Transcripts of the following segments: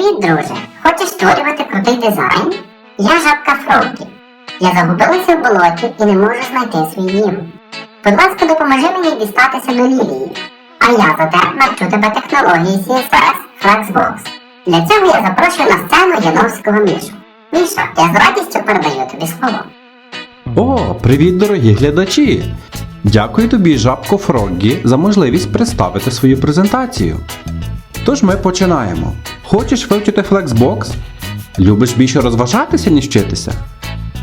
Привіт, друже! Хочеш створювати крутий дизайн? Я жабка Фрогі. Я загубилася в болоті і не можу знайти свій дім. Будь ласка, допоможи мені дістатися до Лілії. А я зате навчу тебе технології CSS Flexbox. Для цього я запрошую на сцену Яновського Мішу. Міша, я з радістю передаю тобі слово. О, привіт, дорогі глядачі! Дякую тобі, жабко Фроггі, за можливість представити свою презентацію. Тож ми починаємо. Хочеш вивчити Flexbox? Любиш більше розважатися, ніж вчитися?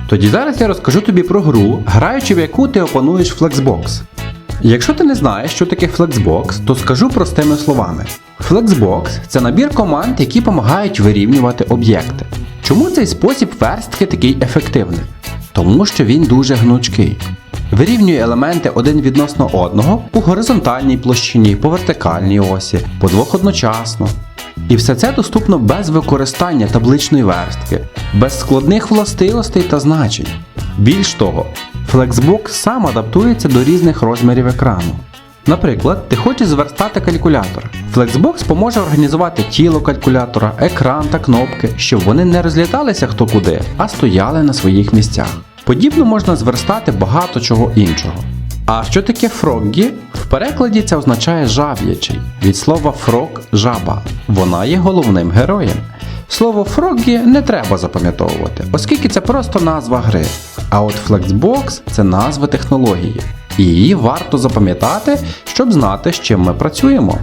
Тоді зараз я розкажу тобі про гру, граючи в яку ти опануєш Flexbox. Якщо ти не знаєш, що таке Flexbox, то скажу простими словами. Flexbox це набір команд, які допомагають вирівнювати об'єкти. Чому цей спосіб верстки такий ефективний? Тому що він дуже гнучкий. Вирівнює елементи один відносно одного у горизонтальній площині, по вертикальній осі, по двох одночасно. І все це доступно без використання табличної верстки, без складних властивостей та значень. Більш того, Flexbox сам адаптується до різних розмірів екрану. Наприклад, ти хочеш зверстати калькулятор. Flexbox поможе організувати тіло калькулятора, екран та кнопки, щоб вони не розліталися хто куди, а стояли на своїх місцях. Подібно можна зверстати багато чого іншого. А що таке фроггі? Перекладі це означає жаб'ячий. Від слова фрог жаба. Вона є головним героєм. Слово фроггі не треба запам'ятовувати, оскільки це просто назва гри. А от Flexbox це назва технології. І її варто запам'ятати, щоб знати, з чим ми працюємо.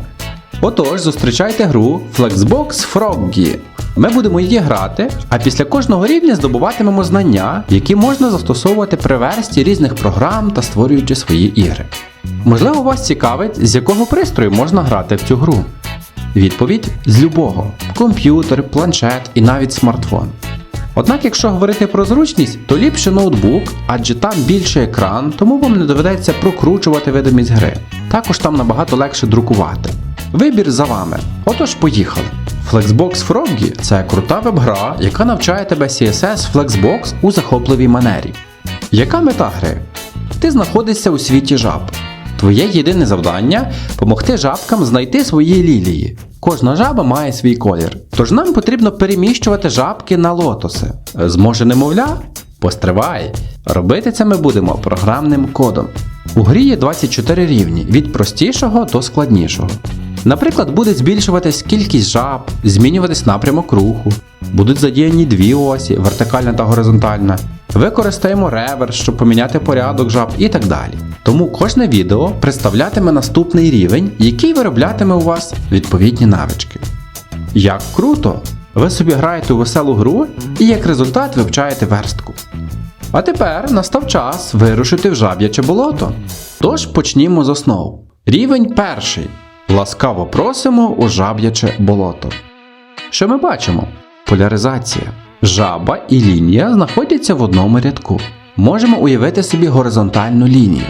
Отож, зустрічайте гру Flexbox Froggy. Ми будемо її грати, а після кожного рівня здобуватимемо знання, які можна застосовувати при версті різних програм та створюючи свої ігри. Можливо, вас цікавить, з якого пристрою можна грати в цю гру. Відповідь з любого: комп'ютер, планшет і навіть смартфон. Однак, якщо говорити про зручність, то ліпше ноутбук, адже там більший екран, тому вам не доведеться прокручувати видимість гри. Також там набагато легше друкувати. Вибір за вами. Отож, поїхали. Flexbox Froggy – це крута веб-гра, яка навчає тебе CSS Flexbox у захопливій манері. Яка мета гри? Ти знаходишся у світі жаб. Твоє єдине завдання допомогти жабкам знайти свої лілії. Кожна жаба має свій колір. Тож нам потрібно переміщувати жабки на лотоси. Зможе немовля? Постривай! Робити це ми будемо програмним кодом. У грі є 24 рівні від простішого до складнішого. Наприклад, буде збільшуватись кількість жаб, змінюватись напрямок руху, будуть задіяні дві осі, вертикальна та горизонтальна. Використаємо реверс, щоб поміняти порядок жаб і так далі. Тому кожне відео представлятиме наступний рівень, який вироблятиме у вас відповідні навички. Як круто! Ви собі граєте у веселу гру і як результат вивчаєте верстку. А тепер настав час вирушити в жаб'яче болото. Тож почнімо з основ. Рівень перший. Ласкаво просимо у жаб'яче болото. Що ми бачимо? Поляризація. Жаба і лінія знаходяться в одному рядку. Можемо уявити собі горизонтальну лінію.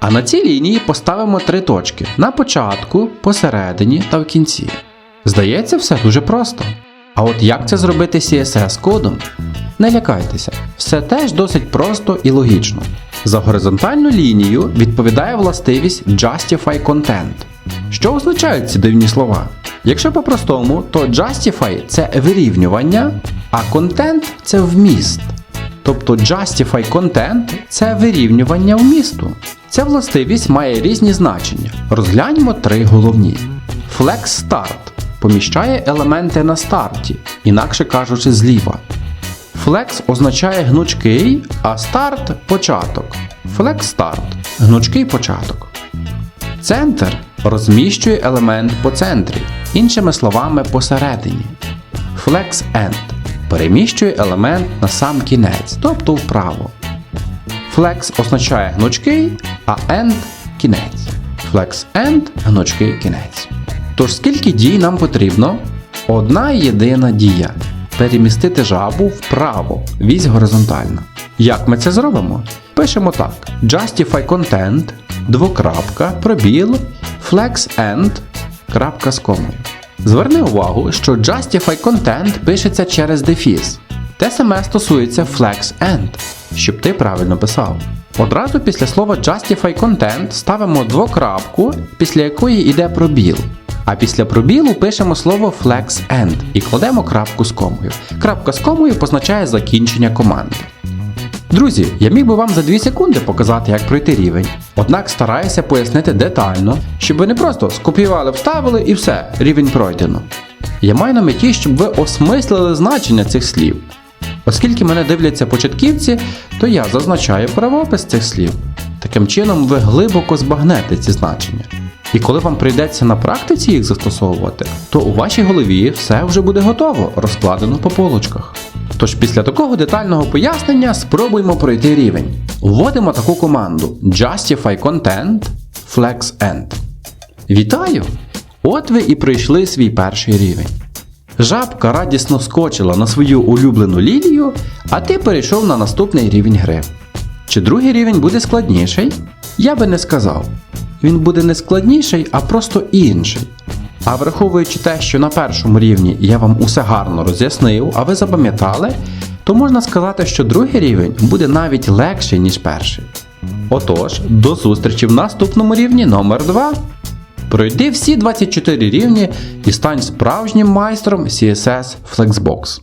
А на цій лінії поставимо три точки на початку, посередині та в кінці. Здається, все дуже просто. А от як це зробити CSS кодом? Не лякайтеся, все теж досить просто і логічно. За горизонтальну лінію відповідає властивість Justify Content. Що означають ці дивні слова? Якщо по-простому, то Justify це вирівнювання, а Content це вміст. Тобто Justify Content це вирівнювання вмісту. Ця властивість має різні значення. Розгляньмо три головні. Flex Start поміщає елементи на старті, інакше кажучи, зліва. Flex означає гнучкий, а Start початок. Flex Start гнучкий початок. Центр розміщує елемент по центрі, іншими словами, посередині. Flex End переміщує елемент на сам кінець, тобто вправо. Flex означає гнучкий, а end кінець. Flex End гнучкий кінець. Тож скільки дій нам потрібно? Одна єдина дія перемістити жабу вправо, вісь горизонтальна. Як ми це зробимо? Пишемо так: Justify content, двокрапка, пробіл, flex end, крапка з комою. Зверни увагу, що Justify content пишеться через дефіс. Те саме стосується flex end, щоб ти правильно писав. Одразу після слова Justify content ставимо двокрапку, після якої йде пробіл. А після пробілу пишемо слово FlexEnd і кладемо крапку з комою. Крапка з комою позначає закінчення команди. Друзі, я міг би вам за 2 секунди показати, як пройти рівень. Однак стараюся пояснити детально, щоб ви не просто скопіювали, вставили і все, рівень пройдено. Я маю на меті, щоб ви осмислили значення цих слів. Оскільки мене дивляться початківці, то я зазначаю правопис цих слів. Таким чином ви глибоко збагнете ці значення. І коли вам прийдеться на практиці їх застосовувати, то у вашій голові все вже буде готово, розкладено по полочках. Тож після такого детального пояснення спробуємо пройти рівень. Вводимо таку команду Justify Content Flex End. Вітаю! От ви і пройшли свій перший рівень. Жабка радісно скочила на свою улюблену лілію, а ти перейшов на наступний рівень гри. Чи другий рівень буде складніший? Я би не сказав. Він буде не складніший, а просто інший. А враховуючи те, що на першому рівні я вам усе гарно роз'яснив, а ви запам'ятали, то можна сказати, що другий рівень буде навіть легший, ніж перший. Отож, до зустрічі в наступному рівні номер 2 Пройди всі 24 рівні і стань справжнім майстром CSS Flexbox.